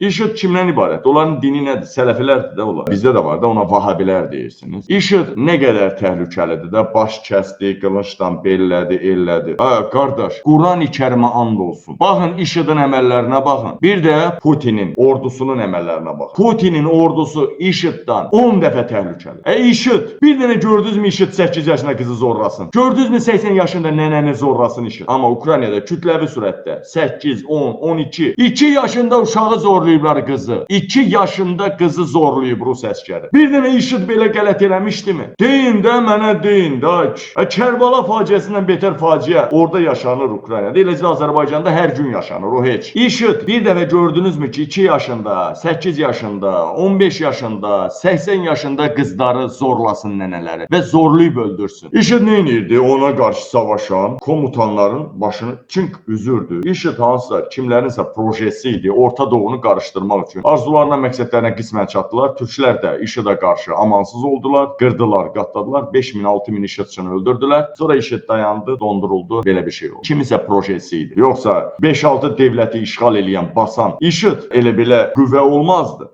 IŞİD kimdən ibarət? Onların dini nədir? Sələfilərdir də onlar. Bizdə də var da ona Vahabilər deyirsiniz. IŞİD nə qədər təhlükəlidir də baş kəsdi, qılıncdan bellədi, ellədi. Ha, qardaş, Quran-ı Kərimə and olsun. Baxın IŞİDin əməllərinə baxın. Bir də Putinin ordusunun əməllərinə baxın. Putinin ordusu IŞİDdən 10 dəfə təhlükəli. E IŞİD, bir dənə gördünüzmü IŞİD 8 yaşında qızı zorlasın? Gördünüzmü 80 yaşında nənəni zorlasın IŞİD? Amma Ukraynada kütləvi sürətdə 8, 10, 12, 2 yaşında uşağı zorlayıblar qızı. 2 yaşında qızı zorlayıb Rus əskəri. Bir dənə IŞİD belə qələt eləmişdimi? Deyin də mənə deyin də. E, Kərbala faciəsindən betər faciə orada yaşanır Ukraynada. Eləcə Azərbaycanda hər gün yaşanır o heç. IŞİD bir dəfə gördünüzmü ki 2 yaşında, 8 yaşında, 15 yaşında, 80 yaşında qızları zorlasın nənələri və zorlayıb öldürsün. IŞİD nə edirdi? Ona qarşı savaşan komutanların başını çink üzürdü. IŞİD hansısa kimlərinsə projesi idi. Orta Doğunu qarışdırmaq üçün. Arzularına, məqsədlərinə qismən çatdılar. Türklər də IŞİD-ə qarşı amansız oldular, qırdılar, qatladılar. 5000, 6000 IŞİDçini öldürdülər. Sonra IŞİD dayandı, donduruldu. Belə bir şey oldu. Kimisə projesi idi. Yoxsa 5-6 dövləti işğal eləyən, basan IŞİD elə belə qüvvə olmazdı.